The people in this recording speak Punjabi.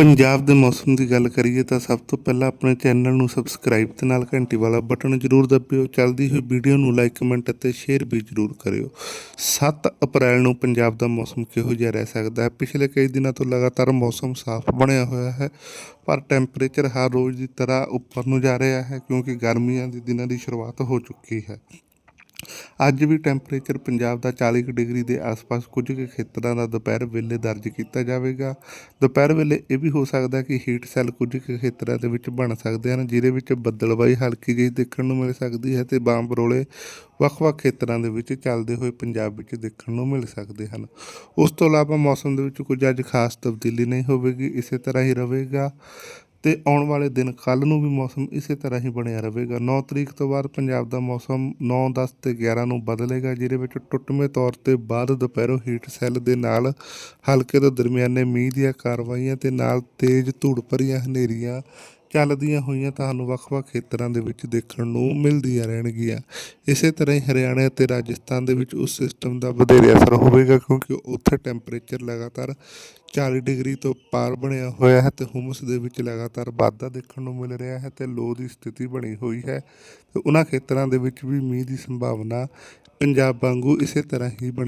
ਪੰਜਾਬ ਦੇ ਮੌਸਮ ਦੀ ਗੱਲ ਕਰੀਏ ਤਾਂ ਸਭ ਤੋਂ ਪਹਿਲਾਂ ਆਪਣੇ ਚੈਨਲ ਨੂੰ ਸਬਸਕ੍ਰਾਈਬ ਤੇ ਨਾਲ ਘੰਟੀ ਵਾਲਾ ਬਟਨ ਜ਼ਰੂਰ ਦਬਿਓ। ਚੱਲਦੀ ਹੋਈ ਵੀਡੀਓ ਨੂੰ ਲਾਈਕ, ਕਮੈਂਟ ਅਤੇ ਸ਼ੇਅਰ ਵੀ ਜ਼ਰੂਰ ਕਰਿਓ। 7 ਅਪ੍ਰੈਲ ਨੂੰ ਪੰਜਾਬ ਦਾ ਮੌਸਮ ਕਿਹੋ ਜਿਹਾ ਰਹਿ ਸਕਦਾ ਹੈ? ਪਿਛਲੇ ਕਈ ਦਿਨਾਂ ਤੋਂ ਲਗਾਤਾਰ ਮੌਸਮ ਸਾਫ਼ ਬਣਿਆ ਹੋਇਆ ਹੈ, ਪਰ ਟੈਂਪਰੇਚਰ ਹਰ ਰੋਜ਼ ਦੀ ਤਰ੍ਹਾਂ ਉੱਪਰ ਨੂੰ ਜਾ ਰਿਹਾ ਹੈ ਕਿਉਂਕਿ ਗਰਮੀਆਂ ਦੇ ਦਿਨਾਂ ਦੀ ਸ਼ੁਰੂਆਤ ਹੋ ਚੁੱਕੀ ਹੈ। ਅੱਜ ਵੀ ਟੈਂਪਰੇਚਰ ਪੰਜਾਬ ਦਾ 40 ਕੁ ਡਿਗਰੀ ਦੇ ਆਸ-ਪਾਸ ਕੁਝ ਕੁ ਖੇਤਰਾਂ ਦਾ ਦੁਪਹਿਰ ਵੇਲੇ ਦਰਜ ਕੀਤਾ ਜਾਵੇਗਾ। ਦੁਪਹਿਰ ਵੇਲੇ ਇਹ ਵੀ ਹੋ ਸਕਦਾ ਕਿ ਹੀਟ ਸੈੱਲ ਕੁਝ ਕੁ ਖੇਤਰਾਂ ਦੇ ਵਿੱਚ ਬਣ ਸਕਦੇ ਹਨ, ਜਿਹਦੇ ਵਿੱਚ ਬੱਦਲਬਾਈ ਹਲਕੀ ਜਿਹੀ ਦੇਖਣ ਨੂੰ ਮਿਲ ਸਕਦੀ ਹੈ ਤੇ ਬਾਂਬ ਰੋਲੇ ਵੱਖ-ਵੱਖ ਖੇਤਰਾਂ ਦੇ ਵਿੱਚ ਚੱਲਦੇ ਹੋਏ ਪੰਜਾਬ ਵਿੱਚ ਦੇਖਣ ਨੂੰ ਮਿਲ ਸਕਦੇ ਹਨ। ਉਸ ਤੋਂ ਇਲਾਵਾ ਮੌਸਮ ਦੇ ਵਿੱਚ ਕੁਝ ਅੱਜ ਖਾਸ ਤਬਦੀਲੀ ਨਹੀਂ ਹੋਵੇਗੀ, ਇਸੇ ਤਰ੍ਹਾਂ ਹੀ ਰਹੇਗਾ। ਤੇ ਆਉਣ ਵਾਲੇ ਦਿਨ ਕੱਲ ਨੂੰ ਵੀ ਮੌਸਮ ਇਸੇ ਤਰ੍ਹਾਂ ਹੀ ਬਣਿਆ ਰਹੇਗਾ। 9 ਤਰੀਕ ਤੋਂ ਬਾਅਦ ਪੰਜਾਬ ਦਾ ਮੌਸਮ 9 10 ਤੇ 11 ਨੂੰ ਬਦਲੇਗਾ, ਜਿਹਦੇ ਵਿੱਚ ਟੁੱਟਵੇਂ ਤੌਰ ਤੇ ਬਾਅਦ ਦੁਪਹਿਰੋਂ ਹੀਟ ਸੈੱਲ ਦੇ ਨਾਲ ਹਲਕੇ ਤੋਂ ਦਰਮਿਆਨੇ ਮੀਂਹ ਦੀਆਂ ਕਾਰਵਾਈਆਂ ਤੇ ਨਾਲ ਤੇਜ਼ ਧੂੜ ਭਰੀਆਂ ਹਨੇਰੀਆਂ ਚੱਲਦੀਆਂ ਹੋਈਆਂ ਤੁਹਾਨੂੰ ਵੱਖ-ਵੱਖ ਖੇਤਰਾਂ ਦੇ ਵਿੱਚ ਦੇਖਣ ਨੂੰ ਮਿਲਦੀਆਂ ਰਹਿਣਗੀਆਂ। ਇਸੇ ਤਰ੍ਹਾਂ ਹੀ ਹਰਿਆਣਾ ਅਤੇ ਰਾਜਸਥਾਨ ਦੇ ਵਿੱਚ ਉਸ ਸਿਸਟਮ ਦਾ ਵਧੇਰੇ ਅਸਰ ਹੋਵੇਗਾ ਕਿਉਂਕਿ ਉੱਥੇ ਟੈਂਪਰੇਚਰ ਲਗਾਤਾਰ 40 ਡਿਗਰੀ ਤੋਂ ਪਾਰ ਬਣਿਆ ਹੋਇਆ ਹੈ ਤੇ ਹੁਮਸ ਦੇ ਵਿੱਚ ਲਗਾਤਾਰ ਵਾਧਾ ਦੇਖਣ ਨੂੰ ਮਿਲ ਰਿਹਾ ਹੈ ਤੇ ਲੋ ਦੀ ਸਥਿਤੀ ਬਣੀ ਹੋਈ ਹੈ ਤੇ ਉਹਨਾਂ ਖੇਤਰਾਂ ਦੇ ਵਿੱਚ ਵੀ ਮੀਂਹ ਦੀ ਸੰਭਾਵਨਾ ਪੰਜਾਬ ਵਾਂਗੂ ਇਸੇ ਤਰ੍ਹਾਂ ਹੀ ਬਣੀ